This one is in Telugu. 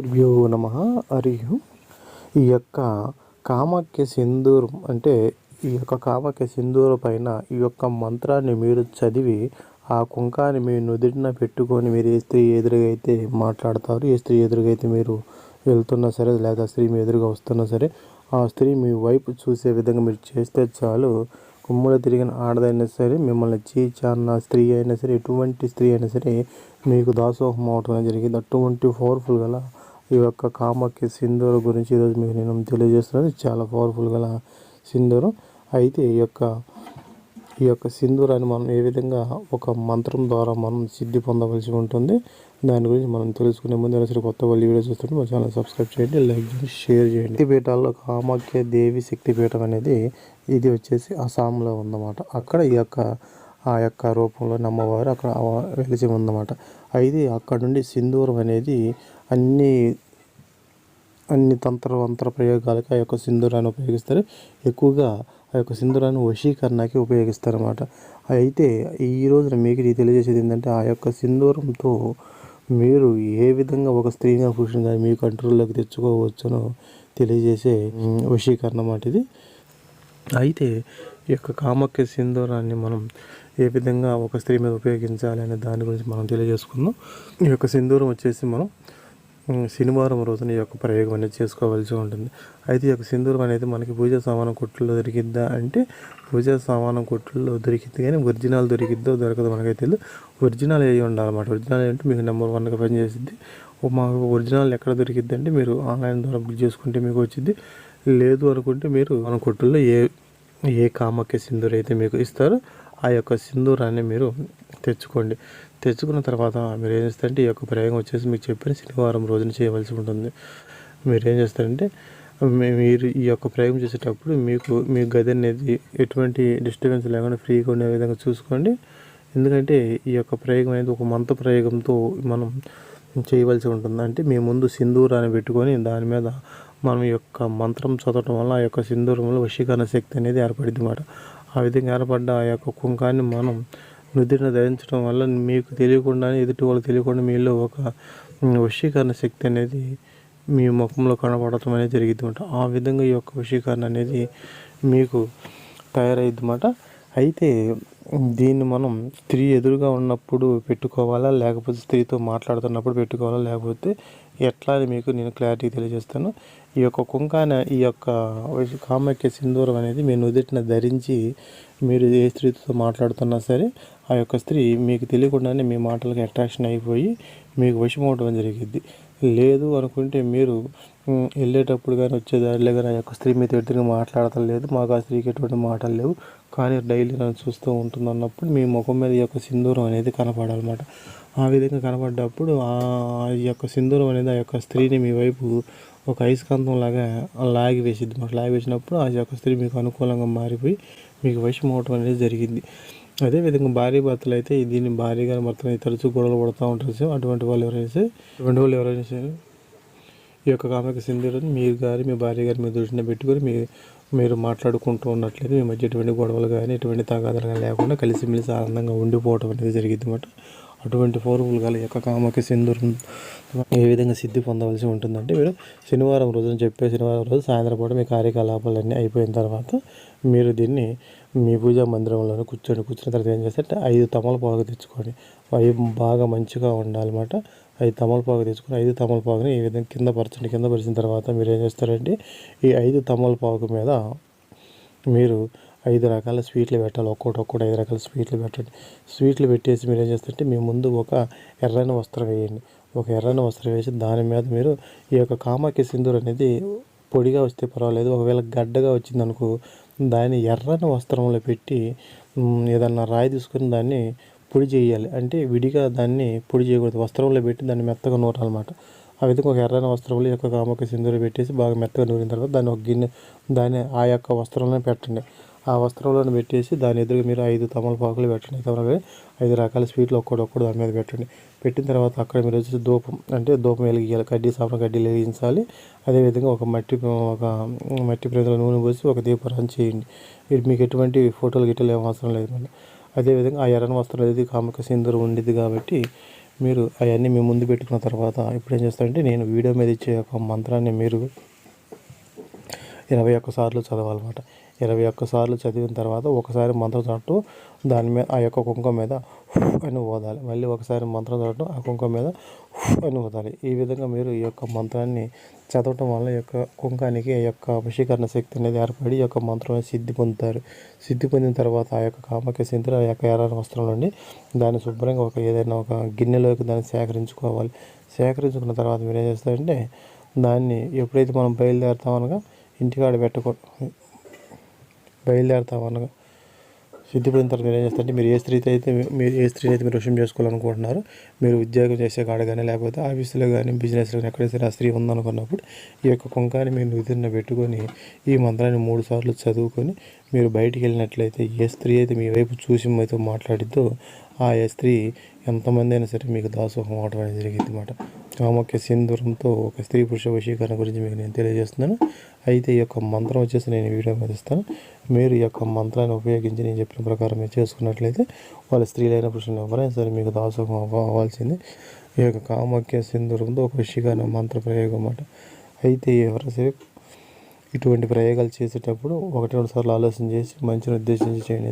గురుభ్యో నమ. హరి ఈ యొక్క కామాఖ్య సింధూరం అంటే ఈ యొక్క కామాఖ్య సింధూర పైన ఈ యొక్క మంత్రాన్ని మీరు చదివి ఆ కుంకాన్ని మీ నుదిటిన పెట్టుకొని మీరు ఏ స్త్రీ ఎదురుగైతే మాట్లాడతారు ఏ స్త్రీ ఎదురుగైతే మీరు వెళ్తున్నా సరే లేదా స్త్రీ మీ ఎదురుగా వస్తున్నా సరే ఆ స్త్రీ మీ వైపు చూసే విధంగా మీరు చేస్తే చాలు. కుమ్ములు తిరిగిన ఆడదైనా సరే మిమ్మల్ని చీచాన్న స్త్రీ అయినా సరే ఎటువంటి స్త్రీ అయినా సరే మీకు దాసోహం అవటం జరిగింది. అటువంటి పవర్ఫుల్ గల ఈ యొక్క కామాఖ్య సింధూరు గురించి ఈరోజు మీకు నేను తెలియజేస్తున్నాను. చాలా పవర్ఫుల్ గల సింధూరం. అయితే ఈ యొక్క ఈ యొక్క సింధూరాన్ని మనం ఏ విధంగా ఒక మంత్రం ద్వారా మనం సిద్ధి పొందవలసి ఉంటుంది దాని గురించి మనం తెలుసుకునే ముందు సరే కొత్త వాళ్ళు వీడియో చూస్తుంటే మా ఛానల్ సబ్స్క్రైబ్ చేయండి లైక్ చేయండి షేర్ చేయండి. శక్తిపీఠాల్లో కామాఖ్య దేవి శక్తిపీఠం అనేది ఇది వచ్చేసి అస్సాంలో ఉందన్నమాట. అక్కడ ఈ యొక్క ఆ యొక్క రూపంలో నమ్మవారు. అక్కడ వెలిసి ఉందన్నమాట. అయితే అక్కడ నుండి సింధూరం అనేది అన్ని అన్ని తంత్ర మంత్ర ప్రయోగాలకు ఆ యొక్క సింధూరాన్ని ఉపయోగిస్తారు. ఎక్కువగా ఆ యొక్క సింధూరాన్ని వశీకరణకి ఉపయోగిస్తారన్నమాట. అయితే ఈ రోజున మీకు తెలియజేసేది ఏంటంటే ఆ యొక్క సింధూరంతో మీరు ఏ విధంగా ఒక స్త్రీగా పురుషుని మీ కంట్రోల్లోకి తెచ్చుకోవచ్చునో తెలియజేసే వశీకరణ అన్నమాట ఇది. అయితే ఈ యొక్క కామక్య సింధూరాన్ని మనం ఏ విధంగా ఒక స్త్రీ మీద ఉపయోగించాలి అనే దాని గురించి మనం తెలియజేసుకుందాం. ఈ యొక్క సింధూరం వచ్చేసి మనం శనివారం రోజున ఈ యొక్క ప్రయోగం అనేది చేసుకోవాల్సి ఉంటుంది. అయితే ఈ యొక్క సింధూరం అనేది మనకి పూజ సామానం కొట్టుల్లో దొరికిద్దా అంటే పూజ సామానం కొట్టుల్లో దొరికిద్ది కానీ ఒరిజినల్ దొరికిద్దో దొరకదు మనకైతే తెలియదు ఒరిజినల్ అయ్యి ఉండాలన్నమాట. ఒరిజినల్ అంటే మీకు నెంబర్ వన్గా పనిచేసిద్ది. మాకు ఒరిజినల్ ఎక్కడ దొరికిద్ది అంటే మీరు ఆన్లైన్ ద్వారా బుక్ చేసుకుంటే మీకు వచ్చింది లేదు అనుకుంటే మీరు మన కొట్టుల్లో ఏ ఏ కామక్య సింధూరు అయితే మీకు ఇస్తారో ఆ యొక్క సింధూరాన్ని మీరు తెచ్చుకోండి. తెచ్చుకున్న తర్వాత మీరు ఏం చేస్తారంటే ఈ యొక్క ప్రయోగం వచ్చేసి మీకు చెప్పిన శనివారం రోజున చేయవలసి ఉంటుంది. మీరు ఏం చేస్తారంటే మీరు ఈ యొక్క ప్రయోగం చేసేటప్పుడు మీకు మీ గది అనేది ఎటువంటి డిస్టర్బెన్స్ లేకుండా ఫ్రీగా ఉండే విధంగా చూసుకోండి. ఎందుకంటే ఈ యొక్క ప్రయోగం అనేది ఒక మంత్ర ప్రయోగంతో మనం చేయవలసి ఉంటుంది. అంటే మీ ముందు సింధూరాన్ని పెట్టుకొని దాని మీద మనం యొక్క మంత్రం చదవటం వల్ల ఆ యొక్క సింధూరంలో వశీకరణ శక్తి అనేది ఏర్పడింది అన్నమాట. ఆ విధంగా ఏర్పడ్డ ఆ యొక్క కుంకాన్ని మనం నుదిన ధరించడం వల్ల మీకు తెలియకుండానే ఎదుటి వాళ్ళు తెలియకుండా మీలో ఒక వశీకరణ శక్తి అనేది మీ ముఖంలో కనబడటం అనేది జరిగింది ఆ విధంగా ఈ యొక్క వశీకరణ అనేది మీకు తయారైందన్నమాట అయితే దీన్ని మనం స్త్రీ ఎదురుగా ఉన్నప్పుడు పెట్టుకోవాలా? లేకపోతే స్త్రీతో మాట్లాడుతున్నప్పుడు పెట్టుకోవాలా? లేకపోతే ఎట్లా అని మీకు నేను క్లారిటీ తెలియజేస్తాను. ఈ యొక్క కుంకాన ఈ యొక్క కామాఖ్య సింధూరం అనేది మీ నుదుటిన ధరించి మీరు ఏ స్త్రీతో మాట్లాడుతున్నా సరే ఆ యొక్క స్త్రీ మీకు తెలియకుండానే మీ మాటలకు అట్రాక్షన్ అయిపోయి మీకు వశమవడం జరిగింది లేదు అనుకుంటే మీరు వెళ్ళేటప్పుడు కానీ వచ్చేదారిలో కానీ ఆ యొక్క స్త్రీ మీతో ఎదురుగా మాట్లాడటం లేదు. మాకు ఆ స్త్రీకి ఎటువంటి మాటలు లేవు. కానీ డైలీ నన్ను చూస్తూ ఉంటుంది అన్నప్పుడు మీ ముఖం మీద ఈ యొక్క సింధూరం అనేది కనపడాలన్నమాట. ఆ విధంగా కనపడ్డప్పుడు ఆ యొక్క సింధూరం అనేది ఆ యొక్క స్త్రీని మీ వైపు ఒక అయస్కాంతం లాగా లాగి వేసిద్ది. మాకు లాగి వేసినప్పుడు ఆ యొక్క స్త్రీ మీకు అనుకూలంగా మారిపోయి మీకు వశం అవటం అనేది జరిగింది అదేవిధంగా భార్య భర్తలు అయితే దీన్ని భార్యగా భర్తలు తరచూ గొడవలు పడుతూ ఉంటారు సార్. అటువంటి వాళ్ళు ఎవరైనా సరే అటువంటి వాళ్ళు ఎవరైనా సరే ఈ యొక్క కామెక సింధూరం మీరు గారి మీ భార్య గారి మీ దృష్టిని పెట్టుకొని మీ మీరు మాట్లాడుకుంటూ ఉన్నట్లయితే మీ మధ్య ఎటువంటి గొడవలు కానీ ఎటువంటి తగాదాలు కానీ లేకుండా కలిసిమెలిసి ఆనందంగా ఉండిపోవటం అనేది జరిగింది అనమాట అటువంటి పౌరులు గల యొక్క కామకి సింధూరం ఏ విధంగా సిద్ధి పొందవలసి ఉంటుందంటే మీరు శనివారం రోజున చెప్పే శనివారం రోజు సాయంత్రం పూట మీ కార్యకలాపాలన్నీ అయిపోయిన తర్వాత మీరు దీన్ని మీ పూజా మందిరంలోనే కూర్చొని కూర్చున్న తర్వాత ఏం చేస్తే ఐదు తమలపాకు తెచ్చుకొని అవి బాగా మంచిగా ఉండాలన్నమాట ఐదు తమలపాకు తెచ్చుకొని ఐదు తమలపాకుని ఈ విధంగా కింద పరచండి. కింద పరిచిన తర్వాత మీరు ఏం చేస్తారంటే ఈ ఐదు తమలపాకు మీద మీరు ఐదు రకాల స్వీట్లు పెట్టాలి. ఒక్కోటి ఒక్కోటి ఐదు రకాల స్వీట్లు పెట్టండి. స్వీట్లు పెట్టేసి మీరు ఏం చేస్తుంటే మీ ముందు ఒక ఎర్రని వస్త్రం వేయండి. ఒక ఎర్రని వస్త్రం వేసి దాని మీద మీరు ఈ యొక్క కామాఖ్య సింధూర్ అనేది పొడిగా వస్తే పర్వాలేదు. ఒకవేళ గడ్డగా వచ్చింది అనుకో దాన్ని ఎర్రని వస్త్రంలో పెట్టి ఏదన్నా రాయి తీసుకొని దాన్ని పొడి చేయాలి. అంటే విడిగా దాన్ని పొడి చేయకూడదు. వస్త్రంలో పెట్టి దాన్ని మెత్తగా నూరాలన్నమాట. ఆ విధంగా ఒక ఎర్రని వస్త్రంలో యొక్క కామక సింధూరు పెట్టేసి బాగా మెత్తగా నూరిన తర్వాత దాన్ని ఒక గిన్నె దాన్ని ఆ యొక్క వస్త్రంలో పెట్టండి. ఆ వస్త్రంలో పెట్టేసి దాని ఎదురుగా మీరు ఐదు తమలపాకులు పెట్టండి. తమలపాకులు ఐదు రకాల స్వీట్లు ఒక్కటి ఒక్కటి దాని మీద పెట్టండి. పెట్టిన తర్వాత అక్కడ మీరు వచ్చేసి ధూపం అంటే ధూపం వెలిగించాలి. కడ్డీ సాపన కడ్డీలు వెలిగించాలి. అదేవిధంగా ఒక మట్టి ఒక మట్టి ప్రజల నూనె పోసి ఒక దీపారాన్ని చేయండి. మీకు ఎటువంటి ఫోటోలు గిట్టలు ఏం అవసరం లేదు మళ్ళీ అదేవిధంగా ఆ ఎర్రని వస్త్రం అనేది కామక సింధూరు ఉండిద్ది కాబట్టి మీరు అవన్నీ మీ ముందు పెట్టుకున్న తర్వాత ఇప్పుడు ఏం చేస్తారంటే నేను వీడియో మీద ఇచ్చే ఒక మంత్రాన్ని మీరు ఇరవై ఒక్క సార్లు చదవాలన్నమాట. ఇరవై ఒక్క సార్లు చదివిన తర్వాత ఒకసారి మంత్రం చదవటం దాని మీద ఆ యొక్క కుంకుమ మీద అని ఓదాలి. మళ్ళీ ఒకసారి మంత్రం చదవటం ఆ కుంకుమ మీద అని ఓదాలి. ఈ విధంగా మీరు ఈ యొక్క మంత్రాన్ని చదవటం వల్ల ఈ యొక్క కుంకానికి ఈ యొక్క వశీకరణ శక్తి అనేది ఏర్పడి ఈ యొక్క మంత్రం సిద్ధి పొందుతారు. సిద్ధి పొందిన తర్వాత ఆ యొక్క కామక సింధులు ఆ యొక్క ఎర్రని వస్త్రం నుండి దాన్ని శుభ్రంగా ఒక ఏదైనా ఒక గిన్నెలోకి దాన్ని సేకరించుకోవాలి. సేకరించుకున్న తర్వాత మీరు ఏం చేస్తారంటే దాన్ని ఎప్పుడైతే మనం బయలుదేరుతామనగా ఇంటికాడ పెట్టుకో బయలుదేరుతామనగా సిద్ధిపడిన తర్వాత మీరు ఏం చేస్తారంటే మీరు ఏ స్త్రీతో అయితే మీరు ఏ స్త్రీని అయితే మీరు వశం చేసుకోవాలనుకుంటున్నారు మీరు ఉద్యోగం చేసే కాడ కానీ లేకపోతే ఆఫీసులో కానీ బిజినెస్లో కానీ ఎక్కడైతే ఆ స్త్రీ ఉందనుకున్నప్పుడు ఈ యొక్క కుంకాన్ని మీరు నుదిరిన పెట్టుకొని ఈ మంత్రాన్ని మూడు సార్లు చదువుకొని మీరు బయటికి వెళ్ళినట్లయితే ఏ స్త్రీ అయితే మీ వైపు చూసి మీతో మాట్లాడిద్దో ఆ ఏ స్త్రీ ఎంతమంది అయినా సరే మీకు దాసోహం అవడం అనేది జరిగింది అన్నమాట కామాఖ్య సింధూరంతో ఒక స్త్రీ పురుష వశీకరణ గురించి మీకు నేను తెలియజేస్తున్నాను. అయితే ఈ యొక్క మంత్రం వచ్చేసి నేను వీడియో మీద ఇస్తాను మీరు ఈ యొక్క మంత్రాన్ని ఉపయోగించి నేను చెప్పిన ప్రకారం మీరు చేసుకున్నట్లయితే వాళ్ళ స్త్రీలైన పురుషులు ఎవరైనా సరే మీకు దాసోహం అవ్వాల్సింది. ఈ యొక్క కామాఖ్య సింధూరంతో ఒక వశీకరణ మంత్ర ప్రయోగం అన్నమాట. అయితే ఎవరైనా సరే ఇటువంటి ప్రయోగాలు చేసేటప్పుడు ఒకటి రెండు సార్లు ఆలోచన చేసి మంచిని ఉద్దేశించి చేయండి.